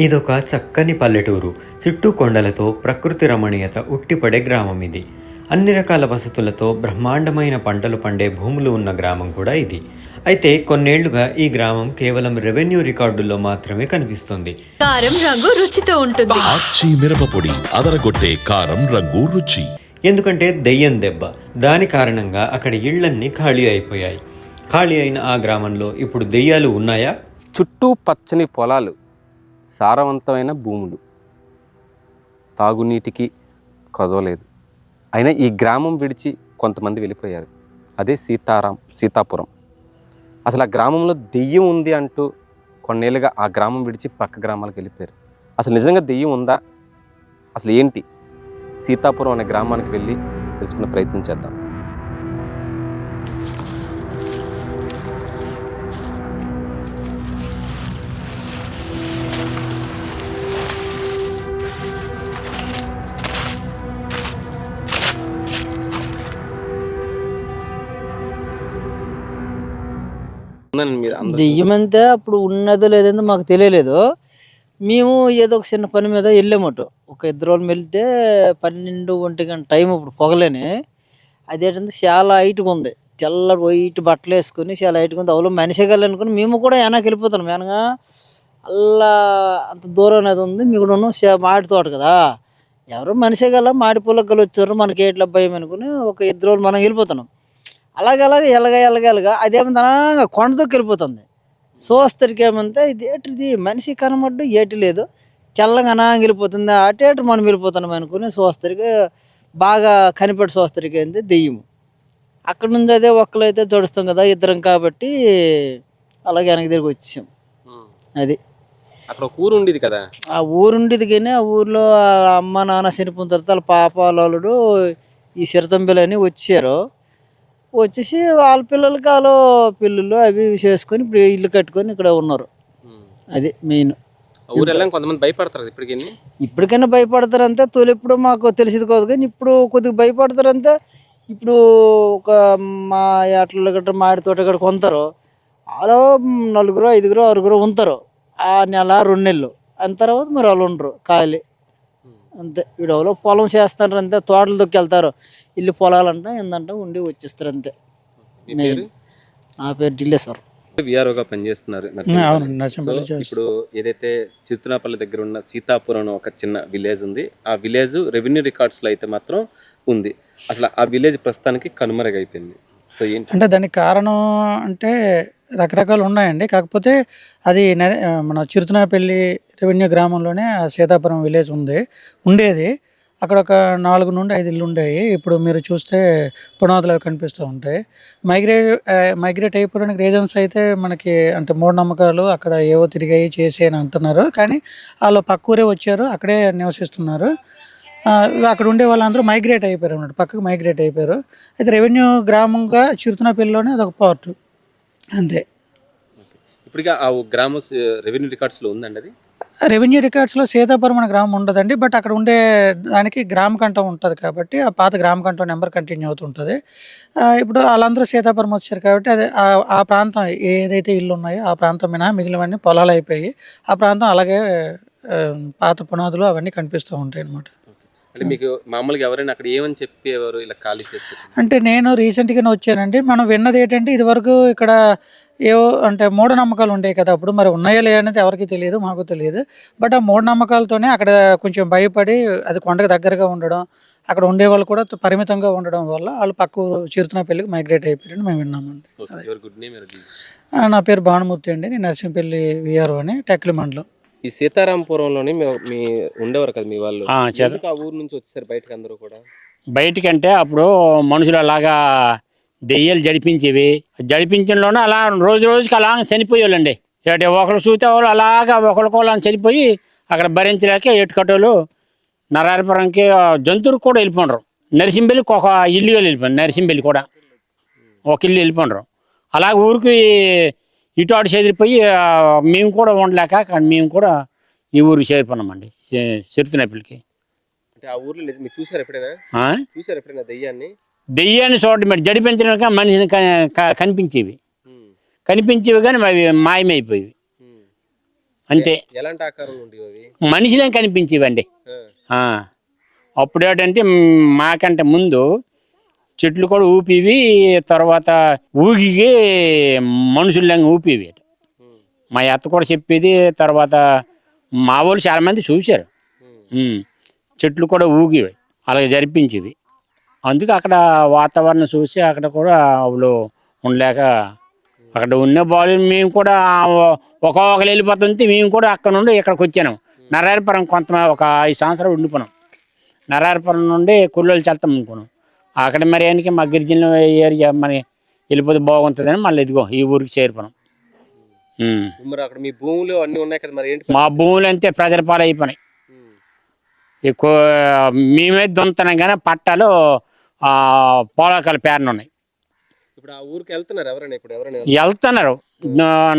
ఇదొక చక్కని పల్లెటూరు. చుట్టూ కొండలతో ప్రకృతి రమణీయత ఉట్టిపడే గ్రామం ఇది. అన్ని రకాల వసతులతో బ్రహ్మాండమైన పంటలు పండే భూములు ఉన్న గ్రామం కూడా ఇది. అయితే కొన్నేళ్ళుగా ఈ గ్రామం కేవలం రెవెన్యూ రికార్డుల్లో మాత్రమే కనిపిస్తుంది. కారం రంగు రుచితో ఉంటుంది. ఆచి మిరపపొడి అదరగొట్టే కారం రంగు రుచి. ఎందుకంటే దెయ్యం దెబ్బ. దాని కారణంగా అక్కడ ఇళ్ళన్నీ ఖాళీ అయిపోయాయి. ఖాళీ అయిన ఆ గ్రామంలో ఇప్పుడు దెయ్యాలు ఉన్నాయా? చుట్టూ పచ్చని పొలాలు సారవంతమైన భూములు. తాగునీటికి కదవలేదు. అయినా ఈ గ్రామం విడిచి కొంతమంది వెళ్ళిపోయారు. అదే సీతారాం సీతాపురం. అసలు ఆ గ్రామంలో దెయ్యం ఉంది అంటూ కొన్నేళ్ళుగా ఆ గ్రామం విడిచి పక్క గ్రామాలకు వెళ్ళిపోయారు. అసలు నిజంగా దెయ్యం ఉందా? అసలు ఏంటి? సీతాపురం అనే గ్రామానికి వెళ్ళి తెలుసుకునే ప్రయత్నం చేద్దాం. ఉందండి మీరు అందరూ అప్పుడు ఉన్నదో లేదంటే మాకు తెలియలేదు. మేము ఏదో ఒక చిన్న పని మీద వెళ్ళామట. ఒక ఇద్దరు రోజులు వెళ్తే పన్నెండు ఒంటి గంట టైం ఇప్పుడు పొగలేని. అదేంటంటే చాలా హైట్గా ఉంది. తెల్ల వైట్ బట్టలు వేసుకొని చాలా హైట్గా ఉంది. అవులో మనిషి అనుకుని మేము కూడా వెనక్కి వెళ్ళిపోతున్నాం. వెనక అలా అంత దూరం అనేది ఉంది. మీ కూడా ఉన్నాం. శా- తోట కదా. ఎవరో మనిషి గల మాడి పుల్లకలు వచ్చారు. మనకి ఏట్ల భయం అనుకుని ఒక ఇద్దరు రోజులు మనం వెళ్ళిపోతున్నాం. అలాగే అలాగే ఎలగా ఎలగా ఎలగా అదేమంతా కొండతోకి వెళ్ళిపోతుంది. చూస్తరికి ఏమంటే ఇది ఏటిది? మనిషి కనబడ్డు ఏటి లేదు. తెల్లగా అనాంగి వెళ్ళిపోతుంది. అటు ఏటు మనం వెళ్ళిపోతున్నాం అనుకుని చూస్తరికి బాగా కనిపెట్టి చూస్తరికి ఏంది? దెయ్యము. అక్కడ నుంచి అదే ఒక్కలైతే జడుస్తాం కదా ఇద్దరం కాబట్టి అలాగే వెనక్కి తిరిగి వచ్చాం. అది. అక్కడ ఊరు ఉండేది కదా? ఆ ఊరుండేది కానీ ఆ ఊర్లో వాళ్ళ అమ్మ నాన్న చనిపోయిన తర్వాత వాళ్ళ పాప వాళ్ళడు ఈ సిరతంబిలు అని వచ్చారు. వచ్చేసి వాళ్ళ పిల్లలకి వాళ్ళు పిల్లలు అవి ఇవి చేసుకొని ఇప్పుడు ఇల్లు కట్టుకొని ఇక్కడ ఉన్నారు. అది మెయిన్. కొంతమంది భయపడతారు ఇప్పటికి ఇప్పటికైనా భయపడతారంటే తొలి ఇప్పుడు మాకు తెలిసింది కాదు కానీ ఇప్పుడు కొద్దిగా భయపడతారంటే ఇప్పుడు ఒక మా ఏటలు గట్రా మాడి తోట గట్రా కొంటారు వాళ్ళు నలుగురు ఐదుగురు ఆరుగురు ఉంటారు. ఆ నెల రెండు నెలలు. అంత తర్వాత మరి వాళ్ళు ఉండరు ఖాళీ. అంతే. వీడు ఎవరో పొలం చేస్తారు అంతే తోటలు దొక్కెళ్తారు ఇల్లు పొలాలంట ఏందంట ఉండి వచ్చేస్తారు అంతే. మీ పేరు? నా పేరు ఢిల్లేశ్వర్. విఆర్ఓగా పనిచేస్తున్నారు సో ఇప్పుడు ఏదైతే చిరుతనాపల్లి దగ్గర ఉన్న సీతాపురం అని ఒక చిన్న విలేజ్ ఉంది ఆ విలేజ్ రెవెన్యూ రికార్డ్స్లో అయితే మాత్రం ఉంది. అసలు ఆ విలేజ్ ప్రస్తుతానికి కనుమరుగైపోయింది. సో ఏంటి? అంటే దానికి కారణం అంటే రకరకాలు ఉన్నాయండి. కాకపోతే అది మన చిరుతనాపల్లి రెవెన్యూ గ్రామంలోనే సీతాపురం విలేజ్ ఉంది. ఉండేది. అక్కడ ఒక నాలుగు నుండి ఐదు ఇల్లు ఉండేవి ఇప్పుడు మీరు చూస్తే పునాదులు అవి కనిపిస్తూ ఉంటాయి. మైగ్రేట్ మైగ్రేట్ అయిపోవడానికి రీజన్స్ అయితే మనకి అంటే మూఢనమ్మకాలు అక్కడ ఏవో తిరిగాయి చేసి అని అంటున్నారు. కానీ వాళ్ళు పక్క ఊరే వచ్చారు. అక్కడే నివసిస్తున్నారు. అక్కడ ఉండే వాళ్ళందరూ మైగ్రేట్ అయిపోయారు అన్నమాట. పక్కకు మైగ్రేట్ అయిపోయారు. అయితే రెవెన్యూ గ్రామంగా చిరుతనపల్లిలోనే అదొక పార్ట్. అంతే. ఇప్పటిగా ఆ గ్రామ రెవెన్యూ రికార్డ్స్లో ఉందండి అది? రెవెన్యూ రికార్డ్స్లో సీతాపురం అనే గ్రామం ఉండదండి బట్ అక్కడ ఉండే దానికి గ్రామ కంఠం ఉంటుంది కాబట్టి ఆ పాత గ్రామ కంఠం నెంబర్ కంటిన్యూ అవుతుంటుంది. ఇప్పుడు వాళ్ళందరూ సీతాపురం వచ్చారు కాబట్టి అదే ఆ- ఆ ప్రాంతం ఏదైతే ఇల్లు ఉన్నాయో ఆ ప్రాంతం మినహా మిగిలినవన్నీ పొలాలు అయిపోయి ఆ ప్రాంతం అలాగే పాత పునాదులు అవన్నీ కనిపిస్తూ ఉంటాయి అన్నమాట అంటే మీకు మామూలుగా ఎవరైనా అక్కడ ఏమని చెప్పేవారు ఇలా ఖాళీ చేస్తారు అంటే నేను రీసెంట్గానే వచ్చానండి. మనం విన్నది ఏంటంటే ఇదివరకు ఇక్కడ ఏవో అంటే మూఢనమ్మకాలు ఉండేవి కదా అప్పుడు మరి ఉన్నాయో లేదో అనేది ఎవరికి తెలియదు మాకు తెలియదు. బట్ ఆ మూఢనమ్మకాలతోనే అక్కడ కొంచెం భయపడి అది కొండకు దగ్గరగా ఉండడం అక్కడ ఉండే వాళ్ళు కూడా పరిమితంగా ఉండడం వల్ల వాళ్ళు పక్క చిరుతనపల్లికి మైగ్రేట్ అయిపోయారని మేము విన్నామండి. నా పేరు భానుమూర్తి అండి. నేను నరసింహపల్లి విఆర్ఓ అని టెక్లి మండలం. ఈ సీతారాంపురంలోని మీ మీ ఉండేవారు కదా మీ వాళ్ళు? ఆ, ఊరు నుంచి వచ్చేసారు బయటకు అందరూ కూడా? బయటికంటే అప్పుడు మనుషులు అలాగా దెయ్యాలు జడిపించేవి. జడిపించడంలోనే అలా రోజు రోజుకి అలా చనిపోయేవాళ్ళండి. అంటే ఒకరు చూస్తే వాళ్ళు అలాగా ఒకరికొకరు చనిపోయి అక్కడ భరించలేక ఎటుకట్టలు నరాయపురంకి ఆ, జంతువులకు కూడా వెళ్ళిపోండ్రు. నరసింబెల్లికి ఒక ఇల్లు వెళ్ళిపోయింది. నరసింబెల్లి కూడా ఒక ఇల్లు వెళ్ళిపోండ్రు. అలాగ ఊరికి ఇటు అటు చెదిరిపోయి మేము కూడా ఉండలేక కానీ మేము కూడా ఈ ఊరికి చేరిపోయినామండి చిరుతునప్పటికి అంటే ఆ ఊర్లో మీరు చూసారు ఎప్పుడైనా? చూసారు ఎప్పుడైనా దెయ్యాన్ని? దెయ్యాన్ని చూడటం మరి జడిపించడానికి మనిషిని కనిపించేవి. కనిపించేవి కానీ అవి మాయమైపోయేవి. అంతే. ఎలాంటి ఆకారం ఉండేవి కనిపించేవండి. అప్పుడు ఏంటంటే మాకంటే ముందు చెట్లు కూడా ఊపివి తర్వాత ఊగిగి మనుషుల్లాగా ఊపివి మా అత్త కూడా చెప్పేది తర్వాత మా వాళ్ళు చాలా మంది చూశారు. చెట్లు కూడా ఊగివి అలాగే జరిపించేవి. అందుకే అక్కడ వాతావరణం చూసి అక్కడ కూడా వాళ్ళు ఉండలేక అక్కడ ఉన్న బాలు మేము కూడా ఒక్కొక్కరు వెళ్ళిపోతుంటే మేము కూడా అక్కడ నుండి ఇక్కడికి వచ్చాను. నరాయపురం కొంత ఒక ఐదు సంవత్సరాలు ఉండిపోయినాం. నరాయపురం నుండి కుర్రోలు చెల్తాం అనుకున్నాం. అక్కడ మరి ఆయనకి మా గిరిజన ఏరియా మరి వెళ్ళిపోతే బాగుంటుందని మళ్ళీ ఇదిగో ఈ ఊరికి చేరిపోయాం ఉమ్. మరి అక్కడ మీ భూములు అన్ని ఉన్నాయి కదా మరి ఏంటి మా భూములు అంతే ప్రజల పాలు అయిపోయినాయి ఉమ్. ఎక్కువ మేమే దున్నుతున్నాం కానీ పట్టాలు ఆ, పోలాకాల పేరున ఉన్నాయి. ఇప్పుడు ఆ ఊరికి వెళ్తున్నారు ఎవరైనా ఇప్పుడు ఎవరైనా వెళ్తున్నారు.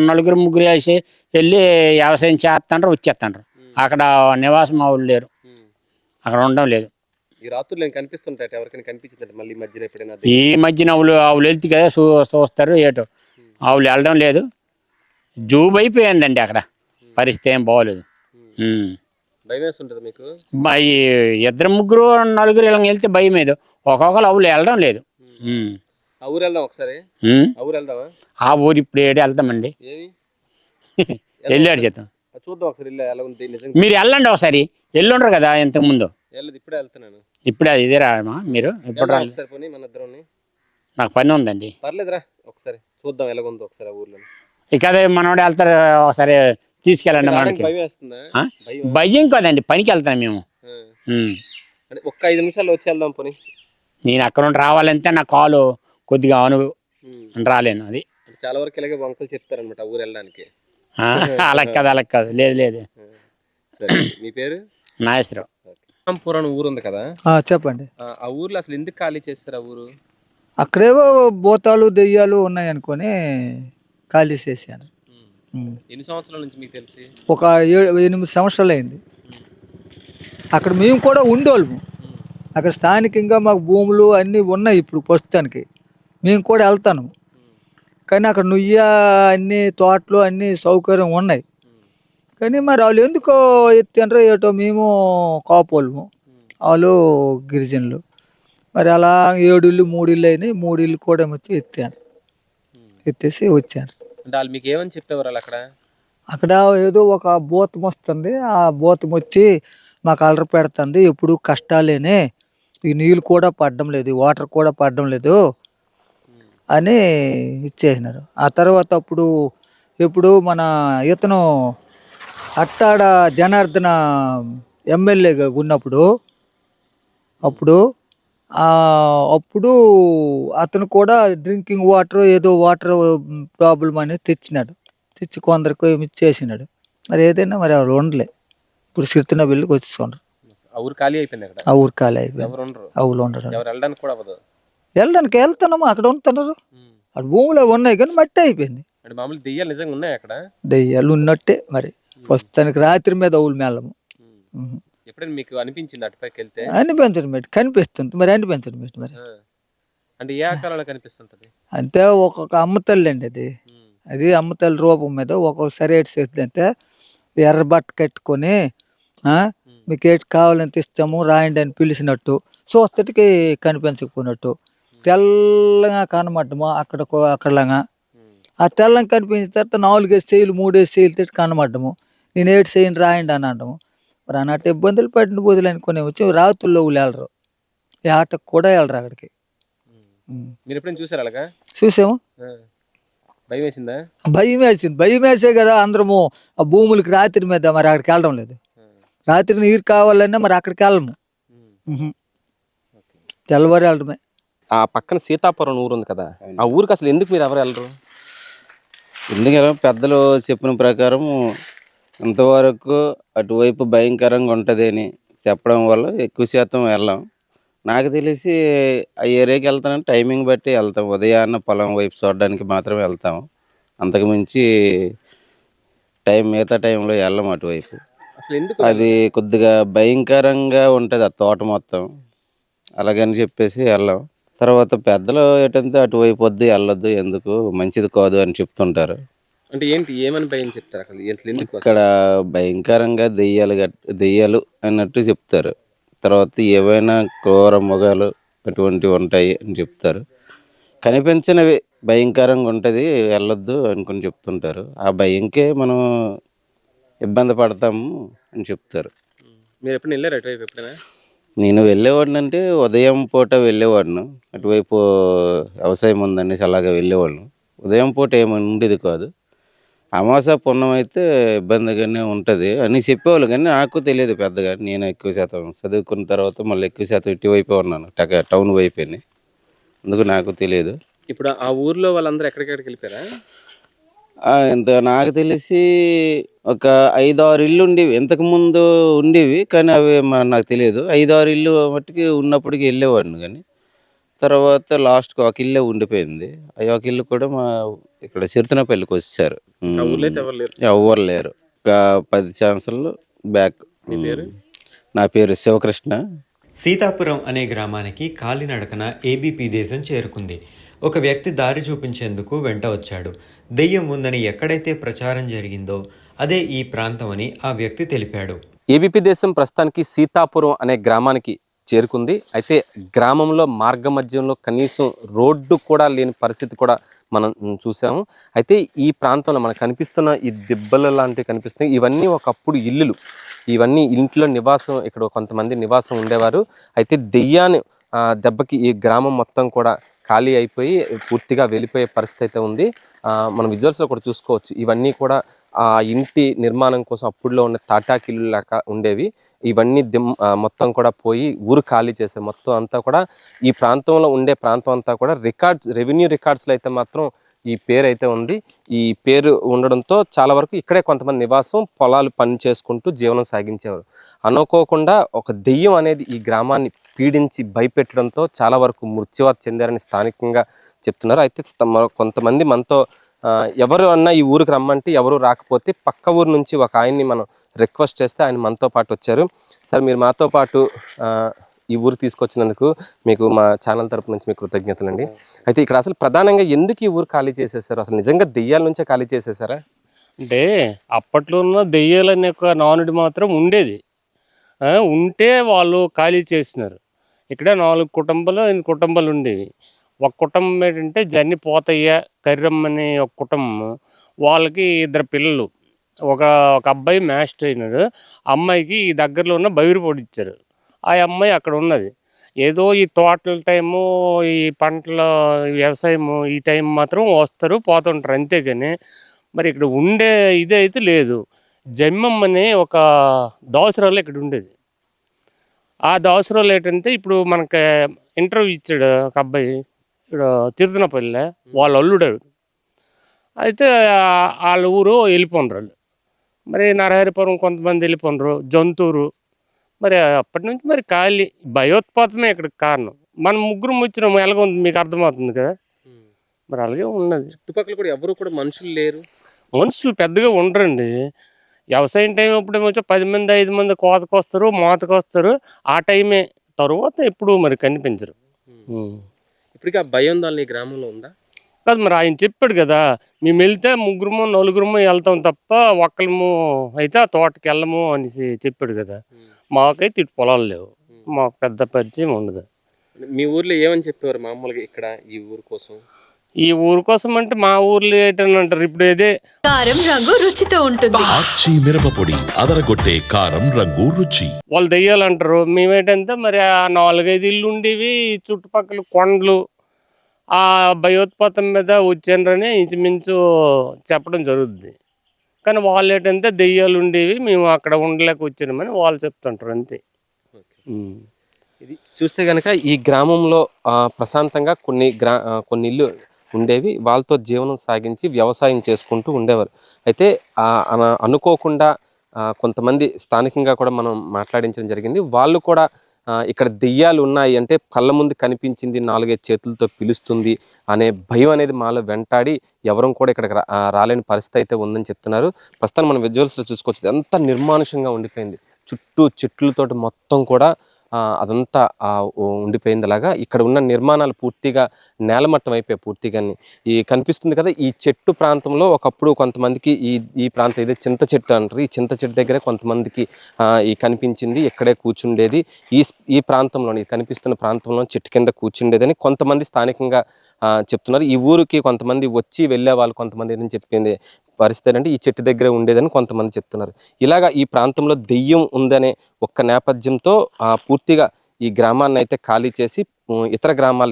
నలుగురు ముగ్గురు వేసి వెళ్ళి వ్యవసాయం చేస్తున్నారు వచ్చేస్తున్నారు అక్కడ నివాసం మా లేరు. అక్కడ ఉండడం లేదు. ఈ రాత్రులు నేను కనిపిస్తుంటాయి ఎవరికైనా కనిపించిందంటే మళ్ళీ మధ్యన ఎప్పుడైనా ఈ మధ్యన ఆవులు ఆవులు వెళ్తే కదా చూ చూస్తారు ఏటో. ఆవులు వెళ్ళడం లేదు. జూబ్ అయిపోయిందండి అక్కడ. పరిస్థితి ఏం బాగోలేదు. భయం వేస్తుంటది మీకు? ఇద్దరు ముగ్గురు నలుగురు ఇలా వెళ్తే భయం లేదు ఒక్కొక్కరు ఆవులు వెళ్ళడం లేదు. ఆ ఊరు వెళ్దాం ఒకసారి. ఆ ఊరు వెళ్దామా ఆ ఊరు ఇప్పుడు ఏడు వెళ్తామండి. వెళ్ళాడు చేద్దాం. చూద్దాం ఒకసారి. మీరు వెళ్ళండి ఒకసారి. వెళ్ళుండ్రు కదా ఇంతకు ముందు. ఇప్పుడే వెళ్తున్నాను. ఇప్పుడే ఇదే రామా మీరు ఇప్పుడు వెళ్దాం రాలేదు? ఒకసారి పోనీ మన ఇద్దరం. నాకు పని ఉందండి. పర్లేదురా ఒకసారి చూద్దాం ఎలాగుందో ఒకసారి ఆ ఊర్లో ఇక అదే మనోడు వెళ్తారు ఒకసారి తీసుకెళ్ళండి మనకి భయం వేస్తుందా? ఆ? భయం. భయం కదండి పనికి వెళ్తాను మేము. ఆ. ఉమ్. అంటే ఒక్క ఐదు నిమిషాల్లో వచ్చి వెళ్దాం పోనీ. నేను అక్కడ నుండి రావాలంటే నా కాలు కొద్దిగా అను ఉమ్. రాలేను అది. అంటే చాలా వరకు ఇలాగే వంకలు చెప్తారనమాట ఊరు వెళ్ళడానికి. ఆ, అలా కాదు అలా కాదు. లేదు లేదు. సరే మీ పేరు? నాగేశ్వరరావు. రాంపురం ఊరు ఉంది కదా? చెప్పండి. ఆ ఊర్లో అసలు ఎందుకు ఖాళీ చేస్తారు ఆ ఊరు? అక్కడేవో భూతాలు దెయ్యాలు ఉన్నాయి అనుకొని ఖాళీ చేశాను. ఎన్ని సంవత్సరాల నుంచి మీకు తెలిసి? ఒక ఏడు ఎనిమిది సంవత్సరాలు అయింది. అక్కడ మేము కూడా ఉండేవాళ్ళము. అక్కడ స్థానికంగా మాకు భూములు అన్నీ ఉన్నాయి ఇప్పుడు ప్రస్తుతానికి. మేము కూడా వెళ్తాను. కానీ అక్కడ నుయ్య అన్ని తోటలు అన్ని సౌకర్యం ఉన్నాయి. కానీ మరి వాళ్ళు ఎందుకో ఎత్తిండ్రో ఏటో మేము కాపోళ్ళము వాళ్ళు గిరిజనులు. మరి అలా ఏడు ఇల్లు మూడు ఇల్లు అయినాయి. మూడు ఇల్లు కూడా వచ్చి ఎత్తాను. ఎత్తేసి వచ్చాను. అంటే వాళ్ళు మీకు ఏమని చెప్పేవారు అక్కడ? అక్కడ ఏదో ఒక భూతం వస్తుంది ఆ భూతం వచ్చి మాకు అలర పెడుతుంది. ఎప్పుడు కష్టాలేనే. ఈ నీళ్ళు కూడా పడడం లేదు. వాటర్ కూడా పడడం లేదు అని ఇచ్చేసినారు. ఆ తర్వాత అప్పుడు ఇప్పుడు మన ఇతను అట్టాడ జనార్దన ఎమ్మెల్యేగా ఉన్నప్పుడు అప్పుడు అప్పుడు అతను కూడా డ్రింకింగ్ వాటర్ ఏదో వాటర్ ప్రాబ్లం అనేది తెచ్చినాడు. తెచ్చి కొందరికి ఏమి ఇచ్చేసినాడు మరి ఏదైనా మరి వాళ్ళు ఉండలే. ఇప్పుడు సిరితిన వెళ్ళికి వచ్చేసుకుండ్రు ఆ ఊరు ఖాళీ అయిపోయింది అక్కడ? ఆ ఊరు ఖాళీ అయిపోయింది. ఎవరు ఉండరు? ఆ ఊళ్ళో ఉండడం ఎవరు వెళ్ళడానికి కూడా అవ్వదు. వెళ్ళడానికి వెళ్తున్నాము అక్కడ ఉంటున్నారు. అక్కడ భూములు ఉన్నాయి కానీ మట్టి అయిపోయింది. అంటే మామూలు దెయ్యాలు నిజంగా ఉన్నాయి అక్కడ? దెయ్యాలు ఉన్నట్టే మరి. ప్రస్తుతానికి రాత్రి మీద ఊళ్ళు మేళము. ఎప్పుడైనా మీకు అనిపించింది అటుపైకి వెళ్తే? అనిపించడం పెట్టి కనిపిస్తుంది మరి అనిపించడం పెట్టి మరి. అంటే ఏ ఆకారంలో కనిపిస్తుంటది? అంతే ఒక్కొక్క అమ్మతల్లి అండి అది. అది అమ్మతల్లి రూపం మీద ఒక్కొక్కసారి ఏటి చేస్తుందంటే ఎర్ర బట్ట కట్టుకొని మీకు ఏటి కావాలంటే ఇస్తాము రాయండి అని పిలిచినట్టు చూస్తటికి కనిపించకపోయినట్టు తెల్లగా కనమట్టము అక్కడ అక్కడలాగా. ఆ తెల్లం కనిపించిన తర్వాత నాలుగేసి చేయలు మూడేసి చేయలు తిట్టి కనమడ్డము నేను ఏడు చేయని రాయండి అని అంటాము. మరి అన్నట్టు ఇబ్బందులు పడిన బదులు అనుకునే వచ్చి రాత్రుల్లో వెళ్ళరు ఈ ఆటకు కూడా వెళ్ళరు అక్కడికి. ఉం. మీరు ఎప్పుడైనా చూసారు అలాగా? చూసాము. భయం వేసిందా? భయం వేసింది. భయం వేసే కదా అందరము ఆ భూములకి రాత్రి మీద మరి అక్కడికి వెళ్ళడం లేదు. రాత్రి నీరు కావాలన్నా మరి అక్కడికి వెళ్ళము. తెల్లవారు వెళ్ళడమే. ఆ పక్కన సీతాపురం ఊరు ఉంది కదా ఆ ఊరికి అసలు ఎందుకు మీరు ఎవరు వెళ్ళరు? ఎందుకంటే పెద్దలు చెప్పిన ప్రకారం ఇంతవరకు అటువైపు భయంకరంగా ఉంటుంది అని చెప్పడం వల్ల ఎక్కువ శాతం వెళ్ళాం. నాకు తెలిసి ఆ ఏరియాకి వెళ్తానంటే టైమింగ్ బట్టి వెళ్తాం. ఉదయాన్న పొలం వైపు చూడడానికి మాత్రమే వెళ్తాం. అంతకుమించి టైం మిగతా టైంలో వెళ్ళం అటువైపు. అసలు ఎందుకు అది కొద్దిగా భయంకరంగా ఉంటుంది ఆ తోట మొత్తం. అలాగని చెప్పేసి వెళ్ళాం. తర్వాత పెద్దలు ఏంటంటే అటువైపు వద్దు వెళ్ళొద్దు ఎందుకు? మంచిది కాదు అని చెప్తుంటారు. అంటే ఏంటి? ఏమని భయం చెప్తారు అసలు? ఎట్లా ఎందుకు అసలు? ఇక్కడ భయంకరంగా దెయ్యాలు దెయ్యాలు అన్నట్టు చెప్తారు. తర్వాత ఏవైనా క్రూర మొగాలు అటువంటివి ఉంటాయి అని చెప్తారు. కనిపించినవి భయంకరంగా ఉంటుంది వెళ్ళొద్దు అనుకుని చెప్తుంటారు. ఆ భయంకే మనం ఇబ్బంది పడతాము అని చెప్తారు. మీరు ఎప్పుడు వెళ్ళారు అటువైపు ఎప్పుడైనా? నేను వెళ్ళేవాడిని అంటే ఉదయం పూట వెళ్ళేవాడిని. అటువైపు వ్యవసాయం ఉందనేసి అలాగే వెళ్ళేవాళ్ళం. ఉదయం పూట ఏమి ఉండేది కాదు. అమాస పుణ్యం అయితే ఇబ్బందిగానే ఉంటుంది అని చెప్పేవాళ్ళు కానీ నాకు తెలియదు పెద్దగా. నేను ఎక్కువ శాతం చదువుకున్న తర్వాత మళ్ళీ ఎక్కువ శాతం ఇటువైపే ఉన్నాను టక టౌన్ వైపుని. అందుకు నాకు తెలియదు. ఇప్పుడు ఆ ఊర్లో వాళ్ళందరూ ఎక్కడికెక్కడికి వెళ్ళిపోయారా? ఇంత నాకు తెలిసి ఒక ఐదు ఆరు ఇల్లు ఉండేవి. ఇంతకు ముందు ఉండేవి కానీ అవి మా- నాకు తెలియదు. ఐదు ఆరు ఇల్లు మట్టుకి ఉన్నప్పటికీ వెళ్ళేవాడిని కానీ తర్వాత లాస్ట్కి ఒక ఇల్లే ఉండిపోయింది. ఆ ఒక ఇల్లు కూడా మా ఇక్కడ చిరుతనపల్లికి వచ్చారు. ఎవరు లేరు? ఒక పది సంవత్సరాలు బ్యాక్. నా పేరు శివకృష్ణ. సీతాపురం అనే గ్రామానికి కాలినడకన ఏబీపీ దేశం చేరుకుంది. ఒక వ్యక్తి దారి చూపించేందుకు వెంట వచ్చాడు. దెయ్యం ఉందని ఎక్కడైతే ప్రచారం జరిగిందో అదే ఈ ప్రాంతం అని ఆ వ్యక్తి తెలిపాడు. ఏబీపీ దేశం ప్రస్తుతానికి సీతాపురం అనే గ్రామానికి చేరుకుంది. అయితే గ్రామంలో మార్గ మధ్యంలో కనీసం రోడ్డు కూడా లేని పరిస్థితి కూడా మనం చూసాము. అయితే ఈ ప్రాంతంలో మనకు కనిపిస్తున్న ఈ దిబ్బలు లాంటివి కనిపిస్తున్నాయి. ఇవన్నీ ఒకప్పుడు ఇల్లులు. ఇవన్నీ ఇంట్లో నివాసం ఇక్కడ కొంతమంది నివాసం ఉండేవారు. అయితే దెయ్యాన్ని దెబ్బకి ఈ గ్రామం మొత్తం కూడా ఖాళీ అయిపోయి పూర్తిగా వెళ్ళిపోయే పరిస్థితి అయితే ఉంది. మనం విజువల్స్లో కూడా చూసుకోవచ్చు. ఇవన్నీ కూడా ఆ ఇంటి నిర్మాణం కోసం అప్పుడులో ఉన్న తాటాకిల్లు లెక్క ఉండేవి. ఇవన్నీ దిమ్ మొత్తం కూడా పోయి ఊరు ఖాళీ చేసే మొత్తం అంతా కూడా ఈ ప్రాంతంలో ఉండే ప్రాంతం అంతా కూడా రికార్డ్స్ రెవెన్యూ రికార్డ్స్లో అయితే మాత్రం ఈ పేరు అయితే ఉంది. ఈ పేరు ఉండడంతో చాలా వరకు ఇక్కడే కొంతమంది నివాసం పొలాలు పని చేసుకుంటూ జీవనం సాగించేవారు. అనుకోకుండా ఒక దెయ్యం అనేది ఈ గ్రామాన్ని పీడించి భయపెట్టడంతో చాలా వరకు మృత్యువాత చెందారని స్థానికంగా చెప్తున్నారు. అయితే కొంతమంది మనతో ఎవరు అన్నా ఈ ఊరికి రమ్మంటే ఎవరు రాకపోతే పక్క ఊరు నుంచి ఒక ఆయన్ని మనం రిక్వెస్ట్ చేస్తే ఆయన మనతో పాటు వచ్చారు. సార్ మీరు మాతో పాటు ఈ ఊరు తీసుకొచ్చినందుకు మీకు మా ఛానల్ తరపు నుంచి మీకు కృతజ్ఞతలండి. అయితే ఇక్కడ అసలు ప్రధానంగా ఎందుకు ఈ ఊరు ఖాళీ చేసేసారు? అసలు నిజంగా దెయ్యాల నుంచే ఖాళీ చేసేసారా? అంటే అప్పట్లో ఉన్న దెయ్యాలనే ఒక నానుడి మాత్రం ఉండేది. ఉంటే వాళ్ళు ఖాళీ చేసినారు. ఇక్కడ నాలుగు కుటుంబాలు ఎనిమిది కుటుంబాలు ఉండేవి. ఒక కుటుంబం ఏంటంటే జన్ని పోతయ్య కర్రమ్మని ఒక కుటుంబం వాళ్ళకి ఇద్దరు పిల్లలు. ఒక ఒక అబ్బాయి మ్యాస్ట్ అయినాడు అమ్మాయికి ఈ దగ్గరలో ఉన్న బైరి పొడి ఇచ్చారు. ఆ అమ్మాయి అక్కడ ఉన్నది. ఏదో ఈ తోటల టైము ఈ పంటల వ్యవసాయము ఈ టైం మాత్రం వస్తారు పోతుంటారు. అంతేగాని మరి ఇక్కడ ఉండే ఇది అయితే లేదు. జమ్మం అనే ఒక దోసరాలు ఇక్కడ ఉండేది. ఆ దోసరాలు ఏంటంటే ఇప్పుడు మనకి ఇంటర్వ్యూ ఇచ్చాడు ఒక అబ్బాయి. ఇక్కడ తిరుతనపల్లి వాళ్ళ అల్లుడు అయితే వాళ్ళ ఊరు వెళ్ళిపోండ్రు వాళ్ళు. మరి నరహరిపురం కొంతమంది వెళ్ళిపోండ్రు జంతువురు మరి అప్పటి నుంచి మరి ఖాళీ భయోత్పాతమే ఇక్కడ కారణం. మనం ముగ్గురు ముచ్చినాము ఎలాగ ఉంది మీకు అర్థమవుతుంది కదా? మరి అలాగే ఉన్నది. చుట్టుపక్కల కూడా ఎవరు కూడా మనుషులు లేరు. మనుషులు పెద్దగా ఉండరండి. వ్యవసాయం టైం అప్పుడేమో పది మంది ఐదు మంది కోతకు వస్తారు మోతకు వస్తారు ఆ టైమే తర్వాత ఎప్పుడు మరి కనిపించరు. ఇప్పటికీ ఆ భయం దాని గ్రామంలో ఉందా? కాదు మరి ఆయన చెప్పాడు కదా మేము వెళ్తే ముగ్గురము నలుగురము వెళ్తాం తప్ప ఒక్కలము అయితే ఆ తోటకి వెళ్ళము అనేసి చెప్పాడు కదా. మాకైతే ఇటు పొలాలు లేవు. మాకు పెద్ద పరిచయం ఉండదు. మీ ఊర్లో ఏమని చెప్పేవారు మామూలుగా ఇక్కడ ఈ ఊరు కోసం? ఈ ఊరు కోసం అంటే మా ఊర్లో ఏంటంటారు ఇప్పుడు ఇదే కారం రంగు రుచితో ఉంటుంది. ఆచి మిరపపొడి అదరగొట్టే కారం రంగు రుచి. వాళ్ళు దెయ్యాలు అంటారు మేమేంటంటే మరి ఆ నాలుగైదు ఇల్లు ఉండేవి చుట్టుపక్కల కొండలు ఆ భయోత్పాతం మీద వచ్చారని ఇంచుమించు చెప్పడం జరుగుద్ది. కానీ వాళ్ళు ఏంటంటే దెయ్యాలు ఉండేవి మేము అక్కడ ఉండలేక వచ్చామని వాళ్ళు చెప్తుంటారు అంతే. ఇది చూస్తే కనుక ఈ గ్రామంలో ప్రశాంతంగా కొన్ని గ్రా కొన్ని ఇల్లు ఉండేవి. వాళ్ళతో జీవనం సాగించి వ్యవసాయం చేసుకుంటూ ఉండేవారు. అయితే అనుకోకుండా కొంతమంది స్థానికంగా కూడా మనం మాట్లాడించడం జరిగింది. వాళ్ళు కూడా ఇక్కడ దెయ్యాలు ఉన్నాయి అంటే కళ్ళ ముందు కనిపించింది నాలుగైదు చేతులతో పిలుస్తుంది అనే భయం అనేది మాలో వెంటాడి ఎవరం కూడా ఇక్కడ రాలేని పరిస్థితి అయితే ఉందని చెప్తున్నారు. ప్రస్తుతం మనం విజువల్స్లో చూసుకోవచ్చు. అంత నిర్మానుషంగా ఉండిపోయింది. చుట్టూ చెట్లతోటి మొత్తం కూడా అదంతా ఉండిపోయిందిలాగా ఇక్కడ ఉన్న నిర్మాణాలు పూర్తిగా నేలమట్టం అయిపోయాయి పూర్తిగా ఈ కనిపిస్తుంది కదా ఈ చెట్టు ప్రాంతంలో ఒకప్పుడు కొంతమందికి ఈ ఈ ప్రాంతం ఏదో చింత చెట్టు అంటారు. ఈ చింత చెట్టు దగ్గరే కొంతమందికి ఈ కనిపించింది ఇక్కడే కూర్చుండేది. ఈ స్- ఈ ప్రాంతంలో ఈ కనిపిస్తున్న ప్రాంతంలో చెట్టు కింద కూర్చుండేదని కొంతమంది స్థానికంగా చెప్తున్నారు. ఈ ఊరికి కొంతమంది వచ్చి వెళ్ళే వాళ్ళు కొంతమంది ఏదని చెప్పింది పరిస్థితి అంటే ఈ చెట్టు దగ్గరే ఉండేదని కొంతమంది చెప్తున్నారు. ఇలాగా ఈ ప్రాంతంలో దెయ్యం ఉందనే ఒక్క నేపథ్యంతో ఆ, పూర్తిగా ఈ గ్రామాన్ని అయితే ఖాళీ చేసి ఇతర గ్రామాలకి